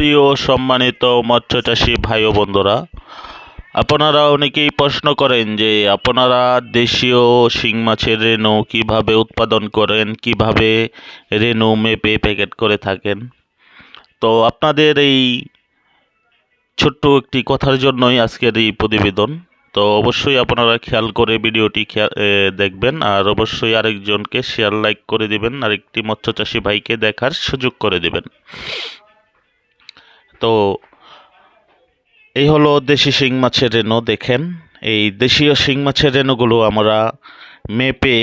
প্রিয় সম্মানিত মৎস্যচাষী ভাই ও বন্ধুরা আপনারা অনেকেই প্রশ্ন করেন যে আপনারা দেশীয় শিং মাছের রেণু কীভাবে উৎপাদন করেন, কীভাবে রেণু মেপে প্যাকেট করে থাকেন? তো আপনাদের এই ছোট্ট একটি কথার জন্যই আজকের এই প্রতিবেদন। তো অবশ্যই আপনারা খেয়াল করে ভিডিওটি দেখবেন আর অবশ্যই আরেকজনকে শেয়ার, লাইক করে দিবেন, আরেকটি মৎস্যচাষী ভাইকে দেখার সুযোগ করে দিবেন। তো এই হলো দেশি শিং মাছের রেণু, দেখেন। এই দেশীয় শিং মাছের রেণুগুলো আমরা মেপে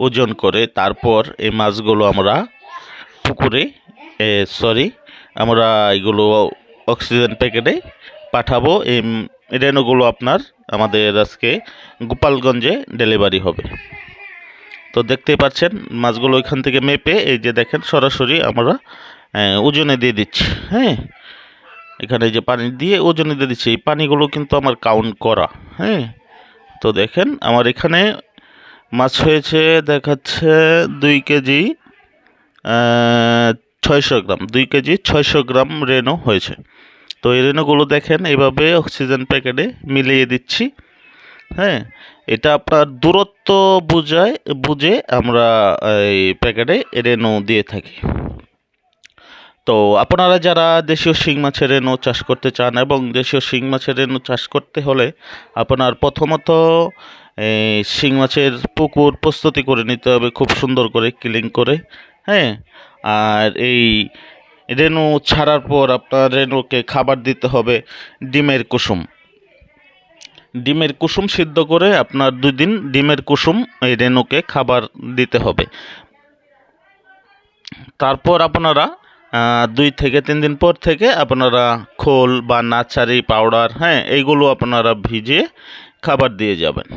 ওজন করে তারপর এই মাছগুলো আমরা পুকুরে সরি আমরা এগুলো অক্সিজেন প্যাকেটে পাঠাবো। এই রেণুগুলো আপনার আমাদের আজকে গোপালগঞ্জে ডেলিভারি হবে। তো দেখতেই পাচ্ছেন, মাছগুলো ওইখান থেকে মেপে, এই যে দেখেন, সরাসরি আমরা ওজনে দিয়ে দিচ্ছি হ্যাঁ? এখানে যে পানি দিয়ে ওজনে দিয়ে দিচ্ছি, এই পানিগুলো কিন্তু আমার কাউন্ট করা হ্যাঁ? তো দেখেন, আমার এখানে মাছ হয়েছে, দেখাচ্ছে দুই কেজি ছয়শো গ্রাম, দুই কেজি ছয়শো গ্রাম রেনু হয়েছে। তো এই রেনোগুলো দেখেন এইভাবে অক্সিজেন প্যাকেটে মিলিয়ে দিচ্ছি হ্যাঁ? এটা আপনার দূরত্ব বুঝায়, বুঝে আমরা এই প্যাকেটে রেনো দিয়ে থাকি। তো আপনারা যারা দেশীয় শিং মাছের রেণু চাষ করতে চান এবং দেশীয় শিং মাছের রেণু চাষ করতে হলে আপনার প্রথমত এই শিং মাছের পুকুর প্রস্তুতি করে নিতে হবে খুব সুন্দর করে, ক্লিন করে হ্যাঁ? আর এই রেণু ছাড়ার পর আপনার রেণুকে খাবার দিতে হবে ডিমের কুসুম। ডিমের কুসুম সিদ্ধ করে আপনার দুই দিন ডিমের কুসুম এই রেণুকে খাবার দিতে হবে। তারপর আপনারা দুই থেকে তিন দিন পর থেকে আপনারা খোল বা নাচারি পাউডার হ্যাঁ এইগুলো আপনারা ভিজিয়ে খাবার দিয়ে যাবেন।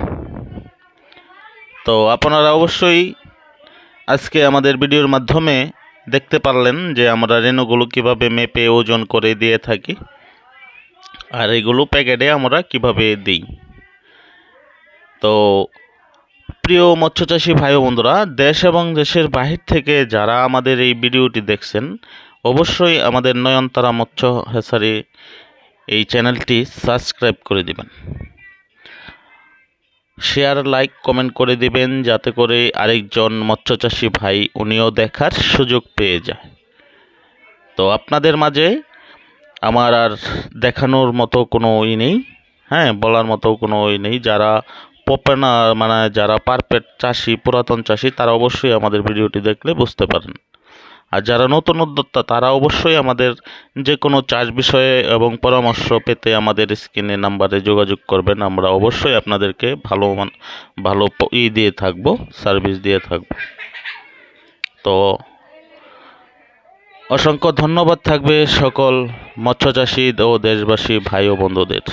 তো আপনারা অবশ্যই আজকে আমাদের ভিডিওর মাধ্যমে দেখতে পারলেন যে আমরা রেণুগুলো কীভাবে মেপে ওজন করে দিয়ে থাকি আর এগুলো প্যাকেটে আমরা কীভাবে দিই। তো প্রিয় মৎস্যচাষী ভাই বন্ধুরা, দেশ এবং দেশের বাহির থেকে যারা আমাদের এই ভিডিওটি দেখছেন অবশ্যই আমাদের নয়নতারা মৎস্য হেসারি এই চ্যানেলটি সাবস্ক্রাইব করে দিবেন। শেয়ার, লাইক, কমেন্ট করে দিবেন যাতে করে আরেকজন মৎস্যচাষী ভাই উনিও দেখার সুযোগ পেয়ে যায়। তো আপনাদের মাঝে আমার আর দেখানোর মতো কোনো ই নেই হ্যাঁ বলার মতো কোনো ই নেই। যারা পপেনা মানে যারা পারফেক্ট চাষি, পুরাতন চাষি, তারা অবশ্যই আমাদের ভিডিওটি দেখলে বুঝতে পারেন। আর যারা নতুন উদ্যোক্তা, তারা অবশ্যই আমাদের যে কোনো চাষ বিষয়ে এবং পরামর্শ পেতে আমাদের স্ক্রিনে নাম্বারে যোগাযোগ করবেন। আমরা অবশ্যই আপনাদেরকে ভালো মান, ভালো ই দিয়ে থাকব, সার্ভিস দিয়ে থাকব। তো অসংখ্য ধন্যবাদ থাকবে সকল মৎস্যচাষী ও দেশবাসী ভাই ও বন্ধুদের।